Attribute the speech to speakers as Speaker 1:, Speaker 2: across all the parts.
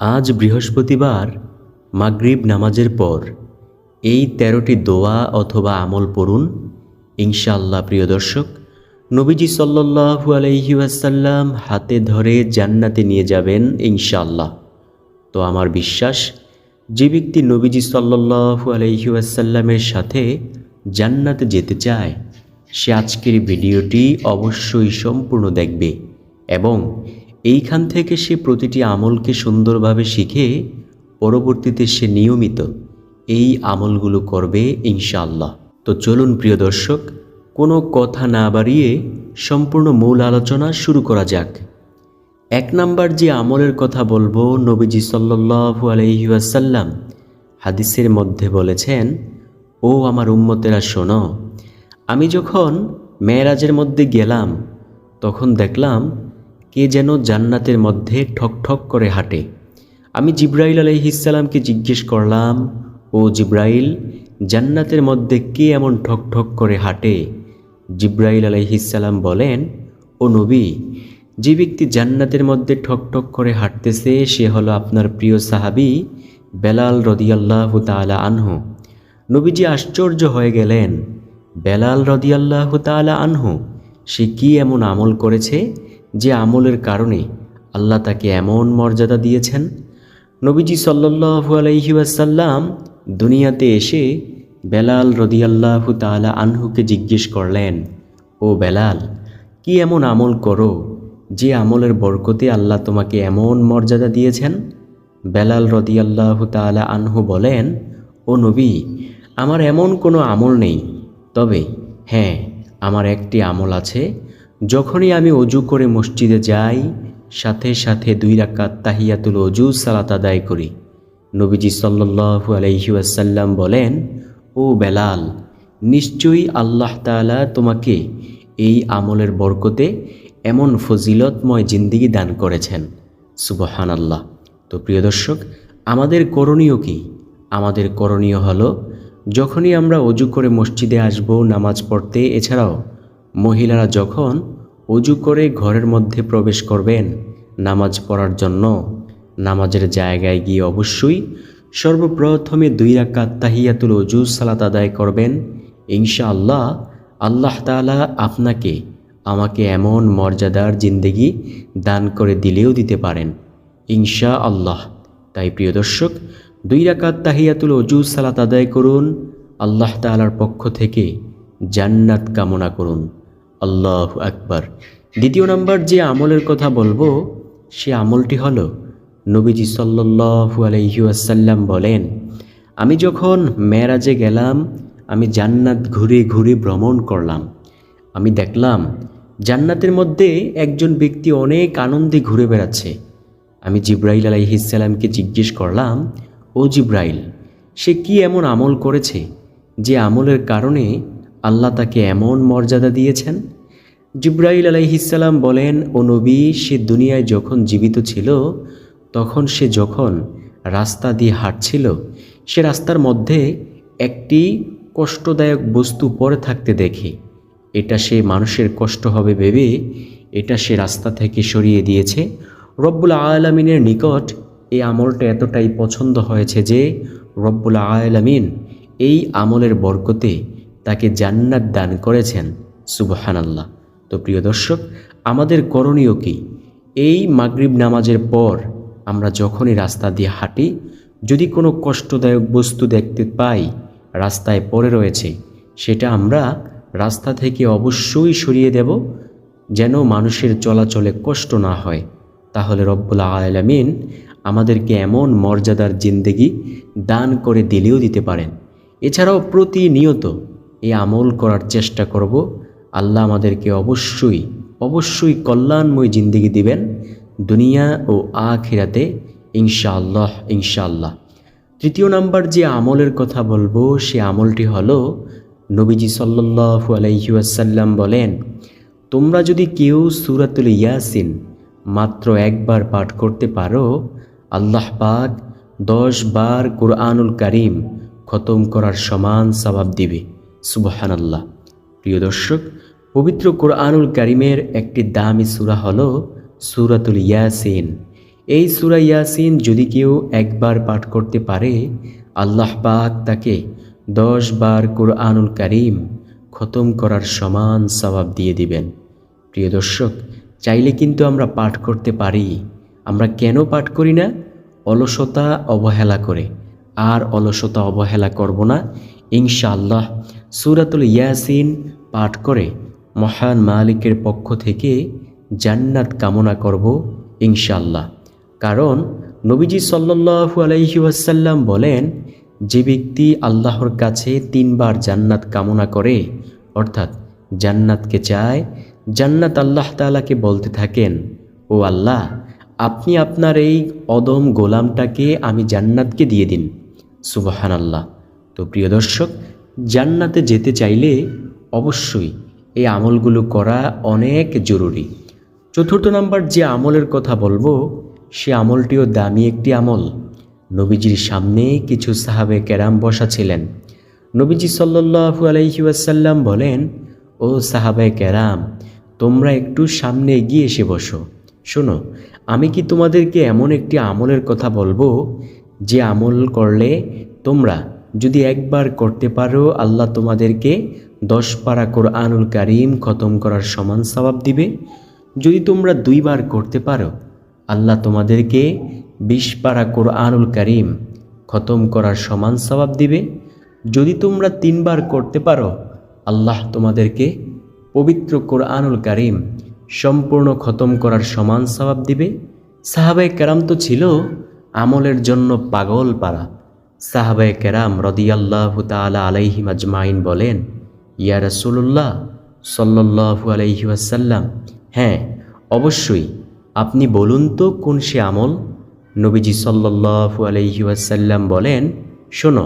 Speaker 1: আজ বৃহস্পতিবার মাগরিব নামাজের পর এই তেরোটি দোয়া অথবা আমল পড়ুন, ইনশাআল্লাহ প্রিয় দর্শক, নবীজি সাল্লাহু আলহি ওয়াসাল্লাম হাতে ধরে জান্নাতে নিয়ে যাবেন ইনশাআল্লাহ। তো আমার বিশ্বাস, যে ব্যক্তি নবীজি সাল্লাহু আলহি ওয়াসাল্লামের সাথে জান্নাতে যেতে চায়, সে আজকের ভিডিওটি অবশ্যই সম্পূর্ণ দেখবে এবং এইখান থেকে সে প্রতিটি আমলকে সুন্দরভাবে শিখে পরবর্তীতে সে নিয়মিত এই আমলগুলো করবে ইনশাআল্লাহ। তো চলুন প্রিয় দর্শক, কোনো কথা না বাড়িয়ে সম্পূর্ণ মূল আলোচনা শুরু করা যাক। এক নাম্বার যে আমলের কথা বলব, নবীজি সাল্লু আলহিউসাল্লাম হাদিসের মধ্যে বলেছেন, ও আমার উম্মতেরা, শোনো, আমি যখন মেয়েরাজের মধ্যে গেলাম, তখন দেখলাম কে যেন জান্নাতের মধ্যে ঠক ঠক করে হাঁটে। আমি জিব্রাইল আলহিসাল্লামকে জিজ্ঞেস করলাম, ও জিব্রাইল, জান্নাতের মধ্যে কে এমন ঠক ঠক করে হাঁটে? জিব্রাইল আলহিসাল্লাম বলেন, ও নবী, যে ব্যক্তি জান্নাতের মধ্যে ঠক ঠক করে হাঁটতেছে, সে হলো আপনার প্রিয় সাহাবি বেলাল রদিয়াল্লাহ তালা আনহু। নবীজি আশ্চর্য হয়ে গেলেন, বেলাল রদিয়াল্লাহ তালা আনহু, সে কি এমন আমল করেছে? যে আমলের কারণে আল্লাহ তাকে এমন মর্যাদা দিয়েছেন, নবীজি সাল্লু আলহিউসাল্লাম দুনিয়াতে এসে বেলাল রদিয়াল্লাহ তালা আনহুকে জিজ্ঞেস করলেন, ও বেলাল, কি এমন আমল করো যে আমলের বরকতে আল্লাহ তোমাকে এমন মর্যাদা দিয়েছেন? বেলাল রদিয়াল্লাহ তালা আনহু বলেন, ও নবী, আমার এমন কোনো আমল নেই, তবে হ্যাঁ আমার একটি আমল আছে যখনই আমি অজু করে মসজিদে যাই, সাথে সাথে দুই রাকাত তাহিয়াতুল অজু সালাত আদায় করি। নবীজি সাল্লু আলহিউসাল্লাম বলেন, ও বেলাল, নিশ্চয়ই আল্লাহ তালা তোমাকে এই আমলের বরকতে এমন ফজিলতময় জিন্দিগি দান করেছেন। সুবহান আল্লাহ তো প্রিয় দর্শক, আমাদের করণীয় কি? আমাদের করণীয় হলো, যখনই আমরা অজু করে মসজিদে আসব, নামাজ পড়তে, এছাড়াও মহিলারা যখন অজু করে ঘরের মধ্যে প্রবেশ করবেন। নামাজ পড়ার জন্য নামাজের জায়গায় গিয়ে অবশ্যই সর্বপ্রথমে দুই রাকাত তাহিয়াতুল অজু সালাত আদায় করবেন। ইনশাআল্লাহ আল্লাহ তালা আপনাকে আমাকে এমন মর্যাদার জিন্দেগি দান করে দিলেও দিতে পারেন। ইনশা আল্লাহ তাই প্রিয় দর্শক, দুই রাকাত তাহিয়াতুল অজু সালাত আদায় করুন। আল্লাহ তালার পক্ষ থেকে জান্নাত কামনা করুন। আল্লাহ আকবার। দ্বিতীয় নাম্বার যে আমলের কথা বলব, সে আমলটি হল, নবীজি সাল্লু আলহিউসাল্লাম বলেন, আমি যখন মেরাজে গেলাম, আমি জান্নাত ঘুরে ঘুরে ভ্রমণ করলাম। আমি দেখলাম, জান্নাতের মধ্যে একজন ব্যক্তি অনেক আনন্দে ঘুরে বেড়াচ্ছে। আমি জিব্রাইল আলাইহিসাল্লামকে জিজ্ঞেস করলাম, ও জিব্রাইল, সে কি এমন আমল করেছে, যে আমলের কারণে আল্লাহ তাকে এমন মর্যাদা দিয়েছেন? জিব্রাইল আলাইহিসাল্লাম বলেন, ও নবী, সে দুনিয়ায় যখন জীবিত ছিল, তখন সে যখন রাস্তা দিয়ে হাঁটছিল, সে রাস্তার মধ্যে একটি কষ্টদায়ক বস্তু পরে থাকতে দেখে। এটা সে মানুষের কষ্ট হবে ভেবে, এটা সে রাস্তা থেকে সরিয়ে দিয়েছে। রব্বুল আলমিনের নিকট এই আমলটা এতটাই পছন্দ হয়েছে যে, রব্বুল আলমিন এই আমলের বরকতে তাকে জান্নাত দান করেছেন। সুবহানাল্লাহ। তো প্রিয় দর্শক, আমাদের করণীয় কি? এই মাগরিব নামাজের পর আমরা যখনই রাস্তা দিয়ে হাঁটি, যদি কোনো কষ্টদায়ক বস্তু দেখতে পাই, রাস্তায় পড়ে রয়েছে, সেটা আমরা রাস্তা থেকে অবশ্যই সরিয়ে দেব, যেন মানুষের চলাচলে কষ্ট না হয়। তাহলে রব্বুল আলমিন আমাদেরকে এমন মর্যাদার জিন্দেগি দান করে দিলেও দিতে পারেন। এছাড়াও প্রতিনিয়ত এই আমল করার চেষ্টা করব। আল্লাহ আমাদেরকে অবশ্যই অবশ্যই কল্যাণময় জিন্দেগি দিবেন দুনিয়া ও আখিরাতে, ইনশাআল্লাহ ইনশাআল্লাহ। তৃতীয় নাম্বার যে আমলের কথা বলব, সে আমলটি হলো, নবীজি সাল্লু আলাইসাল্লাম বলেন, তোমরা যদি কেউ সুরাতুল ইয়াসিন মাত্র একবার পাঠ করতে পারো, আল্লাহ পাক দশ বার কোরআনুল কারিম খতম করার সমান স্বভাব দিবে। সুবহান আল্লাহ প্রিয় দর্শক, পবিত্র কোরআনুল কারিমের একটি দামি সুরা হল সুরাতুল ইয়াসিন। এই সুরা ইয়াসিন যদি কেউ একবার পাঠ করতে পারে, আল্লাহ পাক তাকে দশ বার কোরআনুল কারিম খতম করার সমান স্বভাব দিয়ে দিবেন। প্রিয় দর্শক, চাইলে কিন্তু আমরা পাঠ করতে পারি। আমরা কেন পাঠ করি না? অলসতা অবহেলা করে। আর অলসতা অবহেলা করব না। ইনশাআল্লাহ সুরাতুল ইয়াসিন পাঠ করে মহান মালিকের পক্ষ থেকে জান্নাত কামনা করব ইনশাআল্লাহ। কারণ নবীজি সাল্লাল্লাহু আলাইহি ওয়াসাল্লাম বলেন, যে ব্যক্তি আল্লাহর কাছে তিনবার জান্নাত কামনা করে, অর্থাৎ জান্নাতকে চায়, জান্নাত আল্লাহ তাআলাকে বলতে থাকেন, ও আল্লাহ, আপনি আপনার এই অদম গোলামটাকে আমি জান্নাতকে দিয়ে দিন। সুবাহান আল্লাহ তো প্রিয় দর্শক জান্নাতে যেতে চাইলে অবশ্যই এই আমলগুলো করা অনেক জরুরি। চতুর্থ নাম্বার যে আমলের কথা বলব, সে আমলটিও দামি একটি আমল। নবীজির সামনে কিছু সাহাবে কেরাম বসা ছিলেন নবীজি সাল্লু আলাইহি ওয়াসাল্লাম বলেন, ও সাহাবে কেরাম, তোমরা একটু সামনে এগিয়ে এসে বসো। শোনো, আমি কি তোমাদেরকে এমন একটি আমলের কথা বলব, যে আমল করলে তোমরা যদি একবার করতে পারো, আল্লাহ তোমাদেরকে দশ পারা কোরআনুল কারিম খতম করার সমান সবাব দিবে। যদি তোমরা দুইবার করতে পারো, আল্লাহ তোমাদেরকে বিশ পারা কোরআনুল কারিম খতম করার সমান সবাব দিবে। যদি তোমরা তিনবার করতে পারো, আল্লাহ তোমাদেরকে পবিত্র কোরআনুল কারিম সম্পূর্ণ খতম করার সমান সবাব দিবে। সাহাবাই কেরাম তো ছিল আমলের জন্য পাগল পারা সাহাবাই কেরাম রদিয়াল্লাহ তালা আলাইহিম আজমাইন বলেন, ইয়া রসুল্লাহ সাল্লাহু আলাইহি ওয়াসাল্লাম হ্যাঁ অবশ্যই আপনি বলুন তো কোন সে আমল? নবীজি সাল্লাহু আলাইহি আসাল্লাম বলেন, শোনো,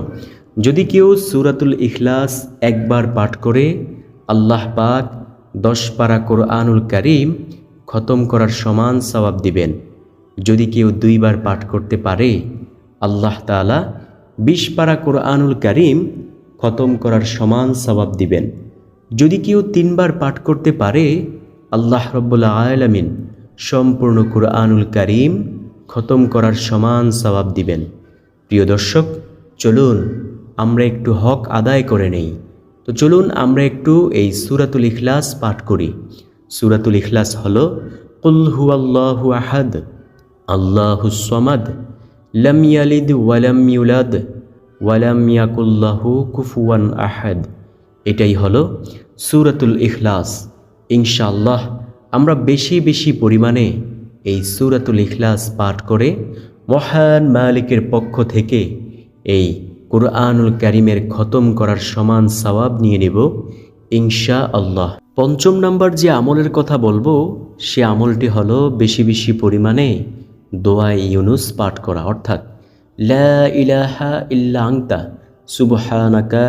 Speaker 1: যদি কেউ সুরাতুল ইখলাস একবার পাঠ করে, আল্লাহ পাক দশ পারা কোরআনুল কারিম খতম করার সমান সবাব দিবেন। যদি কেউ দুইবার পাঠ করতে পারে, আল্লাহ তালা বিশ পারা কোরআনুল কারিম খতম করার সমান সবাব দিবেন। যদি কেউ তিনবার পাঠ করতে পারে, আল্লাহ রব্বুল্লা আয়ালামিন সম্পূর্ণ কোরআনুল করিম খতম করার সমান সবাব দিবেন। প্রিয় দর্শক, চলুন আমরা একটু হক আদায় করে নেই। তো চলুন আমরা একটু এই সুরাতুল ইখলাস পাঠ করি। সুরাতুল ইখলাস হল, কুল হু আল্লাহু আহাদ, আল্লাহু সমাদ লাম ইয়ালিদ ওয়ালাম ইউলাদ ওয়ালাম ইয়াকুল্লাহু কুফুয়ান আহাদ এটাই হলো সুরাতুল ইখলাস। ইনশাআল্লাহ আমরা বেশি বেশি পরিমাণে এই সুরাতুল ইখলাস পাঠ করে মহান মালিকের পক্ষ থেকে এই কোরআনুল কারিমের খতম করার সমান সওয়াব নিয়ে নেব ইনশা আল্লাহ পঞ্চম নাম্বার যে আমলের কথা বলব, সে আমলটি হলো বেশি বেশি পরিমাণে দোয়াই ইউনুস পাঠ করা, অর্থাৎ, লা ইলাহা ইল্লা সুবহানাকা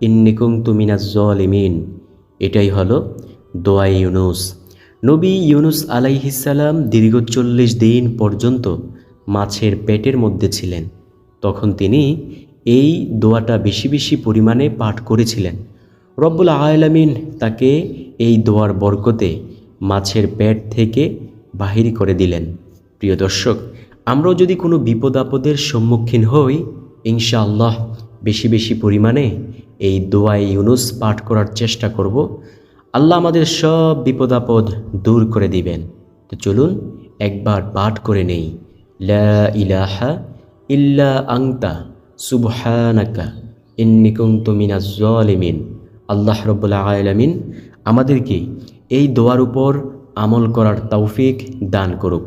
Speaker 1: ইন্নিকুং তুমিনাজ জলিমিন। এটাই হলো দোয়াই ইউনুস। নবী ইউনুস আলাইহিসাল্লাম দীর্ঘ চল্লিশ দিন পর্যন্ত মাছের পেটের মধ্যে ছিলেন। তখন তিনি এই দোয়াটা বেশি বেশি পরিমাণে পাঠ করেছিলেন। রব্বুল আয়ালামিন তাকে এই দোয়ার বরকতে মাছের পেট থেকে বাহির করে দিলেন। প্রিয় দর্শক, আমরাও যদি কোনো বিপদ আপদের সম্মুখীন হই, ইনশাআল্লাহ বেশি বেশি পরিমাণে এই দোয়াই ইউনুস পাঠ করার চেষ্টা করব। আল্লাহ আমাদের সব বিপদ আপদ দূর করে দিবেন। তো চলুন একবার পাঠ করে নেই। লা ইলাহা ইল্লা আংতা সুবহানাকা ইন্নিকুং তুমিনাজ জলিমিন। আল্লাহ রব্বুল্লা আলামিন আমাদেরকে এই দোয়ার উপর আমল করার তৌফিক দান করুক।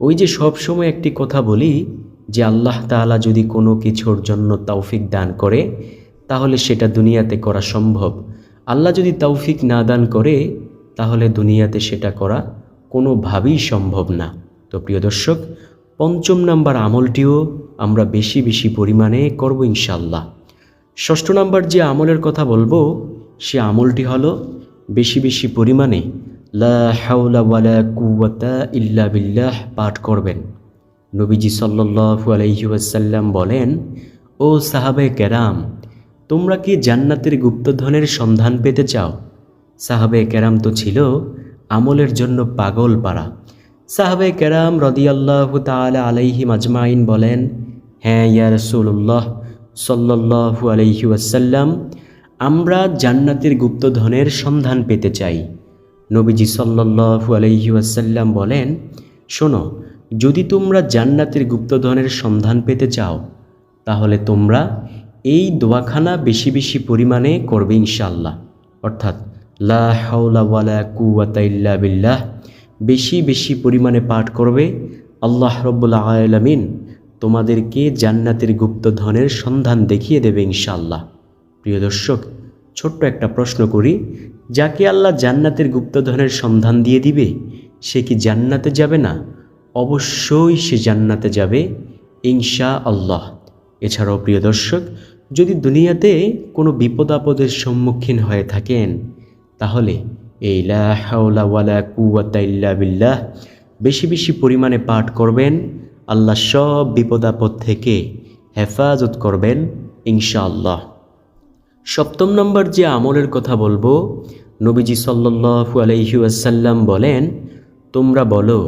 Speaker 1: ওই যে সব সময় একটি কথা বলি যে আল্লাহ তাআলা যদি কোনো কিছুর জন্য তৌফিক দান করে, তাহলে সেটা দুনিয়াতে করা সম্ভব। আল্লাহ যদি তৌফিক না দান করে, তাহলে দুনিয়াতে সেটা করা কোনোভাবেই সম্ভব না। তো প্রিয় দর্শক, পঞ্চম নাম্বার আমলটিও আমরা বেশি বেশি পরিমাণে করব ইনশাল্লাহ ষষ্ঠ নাম্বার যে আমলের কথা বলব, সে আমলটি হলো বেশি বেশি পরিমাণে লা ওয়ালা ইল্লা বিল্লাহ পাঠ করবেন। নবীজি সাল্লাল্লাহু আলাইহি ওয়াসাল্লাম বলেন, ও সাহাবে কেরাম, তোমরা কি জান্নাতের গুপ্তধনের সন্ধান পেতে চাও? সাহাবে কেরাম তো ছিল আমলের জন্য পাগল পারা সাহাবে কেরাম রদিয়াল্লাহ তালা আলাইহি মাজমাইন বলেন হ্যাঁ ইয়া রসুল্লাহ সাল্লাহু আলাইহি ওয়াসাল্লাম, আমরা জান্নাতের গুপ্তধনের সন্ধান পেতে চাই। নবীজি সাল্লাহু আলাইহি ওয়াসাল্লাম বলেন, শোনো, যদি তোমরা জান্নাতের গুপ্তধনের সন্ধান পেতে চাও, তাহলে তোমরা এই দোয়াখানা বেশি বেশি পরিমাণে করবে ইনশাল্লাহ অর্থাৎ, লা হাওলা বিল্লাহ। বেশি বেশি পরিমাণে পাঠ করবে আল্লাহ রব্বুল আলামিন। তোমাদেরকে জান্নাতের গুপ্তধনের সন্ধান দেখিয়ে দেবে ইনশাল্লাহ প্রিয় দর্শক ছোট্ট একটা প্রশ্ন করি, যাকে আল্লাহ জান্নাতের গুপ্তধনের সন্ধান দিয়ে দিবে, সে কি জান্নাতে যাবে না? অবশ্যই সে জান্নাতে যাবে ইনশা আল্লাহ এছাড়াও প্রিয় দর্শক, যদি দুনিয়াতে কোনো বিপদ আপদের সম্মুখীন হয়ে থাকেন, তাহলে এই লা হাওলা ওয়ালা কুওয়াতা ইল্লা বিল্লাহ বেশি বেশি পরিমাণে পাঠ করবেন, আল্লাহ সব বিপদ আপদ থেকে হেফাজত করবেন, ইনশাআল্লাহ। সপ্তম নম্বর যে আমলের কথা বলব, নবীজি সাল্লাল্লাহু আলাইহি ওয়াসাল্লাম বলেন, তোমরা বলো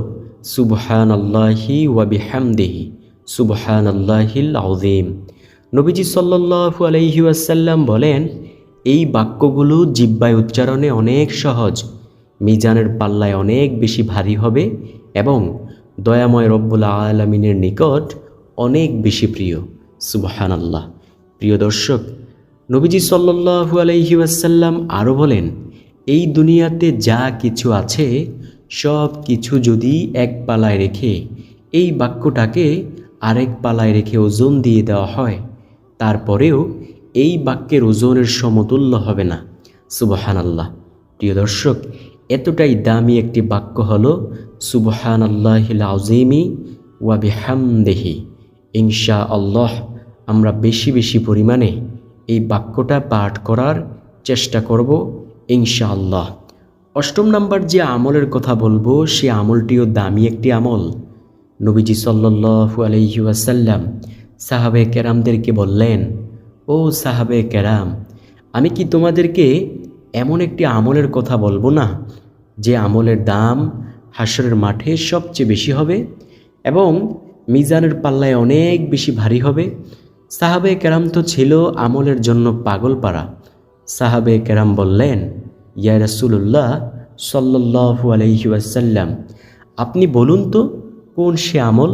Speaker 1: সুবহান আল্লাহি ওয়াবিহামদিহি সুবহান আল্লাহিল আউজিম নবীজি সাল্লাল্লাহু আলাইহি ওয়াসাল্লাম বলেন, এই বাক্যগুলো জিব্বায় উচ্চারণে অনেক সহজ, মিজানের পাল্লায় অনেক বেশি ভারী হবে এবং দয়াময় রব্বুল আলমিনের নিকট অনেক বেশি প্রিয়। সুবহান আল্লাহ প্রিয় দর্শক নবীজি সাল্লু আলহি ওয়াসাল্লাম আরও বলেন, এই দুনিয়াতে যা কিছু আছে, সব কিছু যদি এক পালায় রেখে, এই বাক্যটাকে আরেক পালায় রেখে ওজন দিয়ে দেওয়া হয়, তারপরেও এই বাক্যের ওজনের সমতুল্য হবে না। সুবহান আল্লাহ প্রিয় দর্শক, এতটাই দামি একটি বাক্য হল সুবহান আল্লাহিল আউজিমি ওয়াবিহামদেহি ইনশা আল্লাহ আমরা বেশি বেশি পরিমাণে এই বাক্যটা পাঠ করার চেষ্টা করব, ইনশাআল্লাহ। অষ্টম নাম্বার যে আমলের কথা বলব, সে আমলটিও দামি একটি আমল। নবীজি সাল্লু আলহি ওয়াসাল্লাম সাহাবে কেরামদেরকে বললেন, ও সাহাবে কেরাম, আমি কি তোমাদেরকে এমন একটি আমলের কথা বলব না, যে আমলের দাম হাসরের মাঠে সবচেয়ে বেশি হবে এবং মিজানের পাল্লায় অনেক বেশি ভারী হবে? সাহাবে কেরাম তো ছিল আমলের জন্য পাগল পাড়া। সাহাবে কেরাম বললেন, ইয়া রাসুল্লাহ সাল্লু আলহি ওয়াসাল্লাম, আপনি বলুন তো, কোন সে আমল?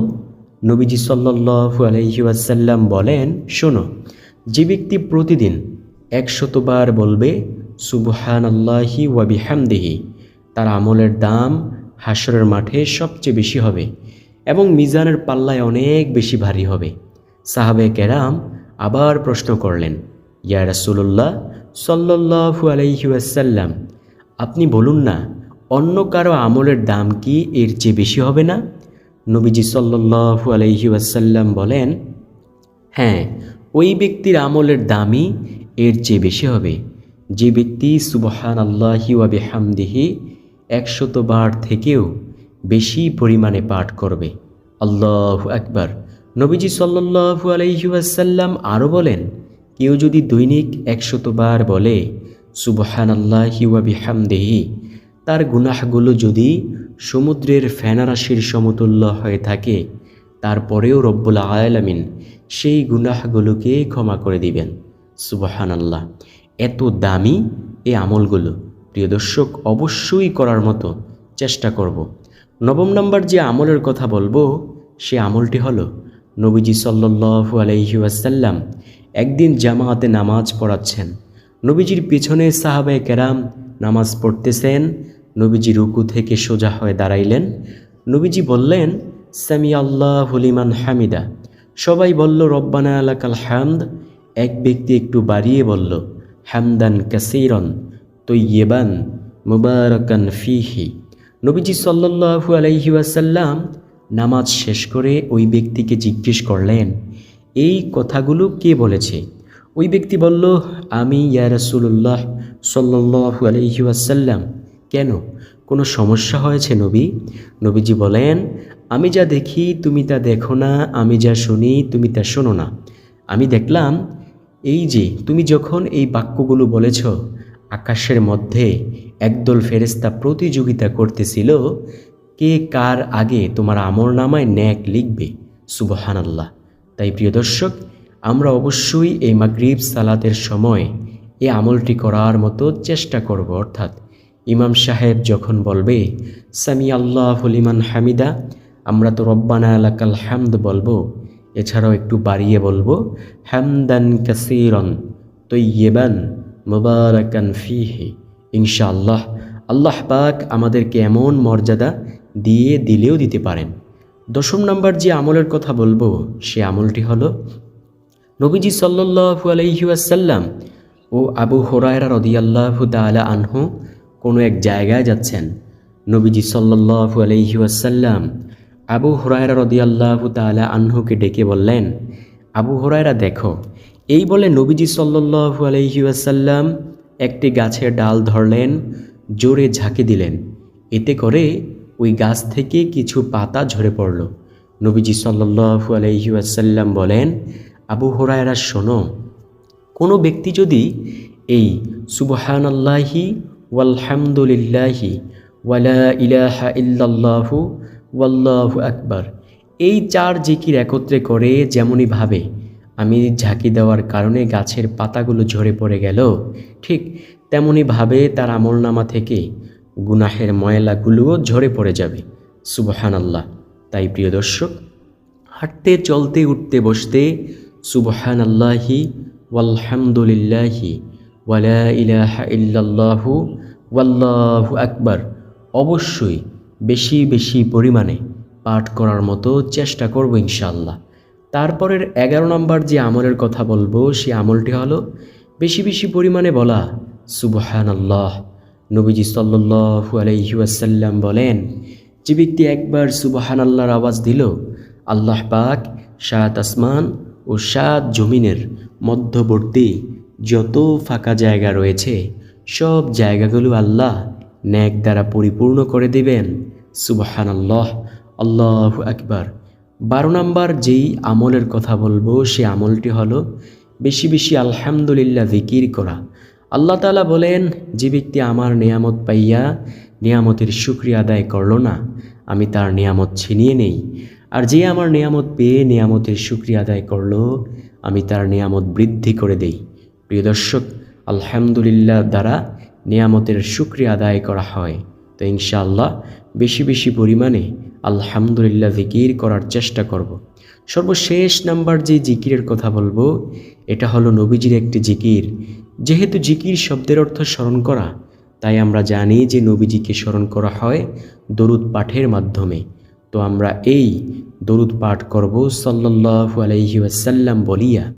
Speaker 1: নবীজি সাল্লু আলহি ওয়াসাল্লাম বলেন, শোনো, যে ব্যক্তি প্রতিদিন একশতবার বলবে সুবহান আল্লাহি ওয়াবিহামদেহি তার আমলের দাম হাসরের মাঠে সবচেয়ে বেশি হবে এবং মিজানের পাল্লায় অনেক বেশি ভারী হবে। সাহাবে কেরাম আবার প্রশ্ন করলেন, ইয়া রাসুল্লাহ সাল্লু আলাইহি ওয়াসাল্লাম, আপনি বলুন না, অন্য কারও আমলের দাম কি এর চেয়ে বেশি হবে না? নবীজি সাল্লু আলাইহি ওয়াসাল্লাম বলেন হ্যাঁ ওই ব্যক্তির আমলের দামই এর চেয়ে বেশি হবে। যে ব্যক্তি সুবহান আল্লাহি একশত বার থেকেও বেশি পরিমাণে পাঠ করবে। আল্লাহ একবার নবীজি সাল্লু আলাইহি ওয়াসাল্লাম আরও বলেন, কেউ যদি দৈনিক একশতবার বলে সুবহান আল্লাহি ওয়াবি হামদিহি তার গুনাহগুলো যদি সমুদ্রের ফেনারাশির সমতুল্য হয়ে থাকে, তারপরেও রব্বুল আয়ালামিন সেই গুনাহগুলোকে ক্ষমা করে দিবেন। সুবহান আল্লাহ এত দামি এই আমলগুলো, প্রিয় দর্শক, অবশ্যই করার মতো চেষ্টা করব। নবম নম্বর যে আমলের কথা বলব, সে আমলটি হলো নবীজি সাল্লু আলহি ওয়াসাল্লাম একদিন জামাতে নামাজ পড়াচ্ছেন। নবীজির পিছনে সাহাবায় কেরাম নামাজ পড়তেছেন। নবীজি রুকু থেকে সোজা হয়ে দাঁড়াইলেন। নবীজি বললেন সামি আল্লাহ হলিমান হামিদা। সবাই বলল, রব্বানা আলাকাল হামদ। এক ব্যক্তি একটু বাড়িয়ে বলল, হামদান কাসিরন তৈয়েবান মুবারকান ফিহি। নবীজি সাল্লু আলাইহি ওয়াসাল্লাম নামাজ শেষ করে ওই ব্যক্তিকে জিজ্ঞেস করলেন, এই কথাগুলো কে বলেছে? ওই ব্যক্তি বলল, আমি ইয়া রাসুল্লাহ সাল্লু আলহি ওয়াসাল্লাম। কেন? কোনো সমস্যা হয়েছে নবী? নবীজি বলেন, আমি যা দেখি তুমি তা দেখো না, আমি যা শুনি তুমি তা শোনো না। আমি দেখলাম, এই যে তুমি যখন এই বাক্যগুলো বলেছ, আকাশের মধ্যে একদল ফেরেস্তা প্রতিযোগিতা করতেছিল কে কার আগে তোমার আমর নামায় ন্যাক লিখবে? সুবহান আল্লাহ তাই প্রিয় দর্শক, আমরা অবশ্যই এই মাগরিব সালাতের সময় এই আমলটি করার মতো চেষ্টা করব। অর্থাৎ ইমাম সাহেব যখন বলবে সামি আল্লাহ হলিমান হামিদা আমরা তো রব্বানা আলাকাল হামদ বলব, এছাড়াও একটু বাড়িয়ে বলব, হামদান কাসিরন তৈয়েবান মুবারাকান ফিহি ইনশাআল্লাহ আল্লাহ পাক আমাদেরকে এমন মর্যাদা দিয়ে, দিলেও দিতে পারেন। দশম নাম্বার যে আমলের কথা বলব, সে আমলটি হলো নবীজি সাল্লু আলহিউসাল্লাম ও আবু হোরায়রা রদিয়াল্লাহু তালা আনহু কোনো এক জায়গায় যাচ্ছেন। নবীজি সাল্লু আলহিউসাল্লাম আবু হোরায়রা রদিয়াল্লাহু তালা আনহুকে ডেকে বললেন, আবু হোরায়রা, দেখো, এই বলে নবীজি সাল্লু আলহিউসাল্লাম একটি গাছের ডাল ধরলেন জোরে ঝাঁকি দিলেন। এতে করে ওই গাছ থেকে কিছু পাতা ঝরে পড়ল। নবীজি সাল্লু আলহিউসাল্লাম বলেন, আবু হোরায়রা, শোনো, কোনো ব্যক্তি যদি এই সুবহানাল্লাহি ওয়ালহামদুলিল্লাহি ওয়ালা ইলাহা ইল্লাল্লাহু ওয়াল্লাহু আকবার, এই চার জিকির একত্রে করে যেমনই ভাবে, আমি ঝাঁকি দেওয়ার কারণে গাছের পাতাগুলো ঝরে পড়ে গেল। ঠিক তেমনই ভাবে তার আমলনামা থেকে গুনাহের ময়লাগুলোও ঝরে পড়ে যাবে। সুবহান আল্লাহ তাই প্রিয় দর্শক, হাঁটতে, চলতে, উঠতে, বসতে সুবহান আল্লাহি ওয়ালহামদুলিল্লাহি ওয়ালা ইল্লাল্লাহু ওয়াল্লাহু আকবার। অবশ্যই বেশি বেশি পরিমাণে পাঠ করার মতো চেষ্টা করব ইনশাল্লাহ তারপরের এগারো নম্বর যে আমলের কথা বলব, সে আমলটি হলো বেশি বেশি পরিমাণে বলা সুবহান আল্লাহ নবীজি সাল্লু আলহিউসাল্লাম বলেন, যে ব্যক্তি একবার সুবহান আল্লাহর আওয়াজ দিল, আল্লাহ পাক সাত আসমান ও সাত জমিনের মধ্যবর্তী যত ফাঁকা জায়গা রয়েছে, সব জায়গাগুলো আল্লাহ ন্যাক দ্বারা পরিপূর্ণ করে দেবেন। সুবহান আল্লাহ আল্লাহ আকবার। বারো নম্বর যেই আমলের কথা বলব, সে আমলটি হলো, বেশি বেশি আলহামদুলিল্লাহ জিকির করা। আল্লাহ তালা বলেন, যে ব্যক্তি আমার নিয়ামত পাইয়া নিয়ামতের শুক্রিয়া আদায় করল না, আমি তার নিয়ামত ছিনিয়ে নেই। আর যে আমার নিয়ামত পেয়ে নিয়ামতের শুক্রিয়া আদায় করল, আমি তার নিয়ামত বৃদ্ধি করে দেই। প্রিয় দর্শক, আলহামদুলিল্লাহ দ্বারা নিয়ামতের শুক্রিয়া আদায় করা হয়। তো ইনশাআল্লাহ, বেশি বেশি পরিমাণে আলহামদুলিল্লাহ জিকির করার চেষ্টা করব। সর্বশেষ নাম্বার যে জিকিরের কথা বলব, এটা হলো নবীজির একটি জিকির। যেহেতু জিকির শব্দের অর্থ স্মরণ করা, তাই আমরা জানি যে নবীজিকে স্মরণ করা হয় দরুদ পাঠের মাধ্যমে। তো আমরা এই দরুদ পাঠ করব সাল্লাল্লাহু আলাইহি ওয়াসাল্লাম বলিয়া।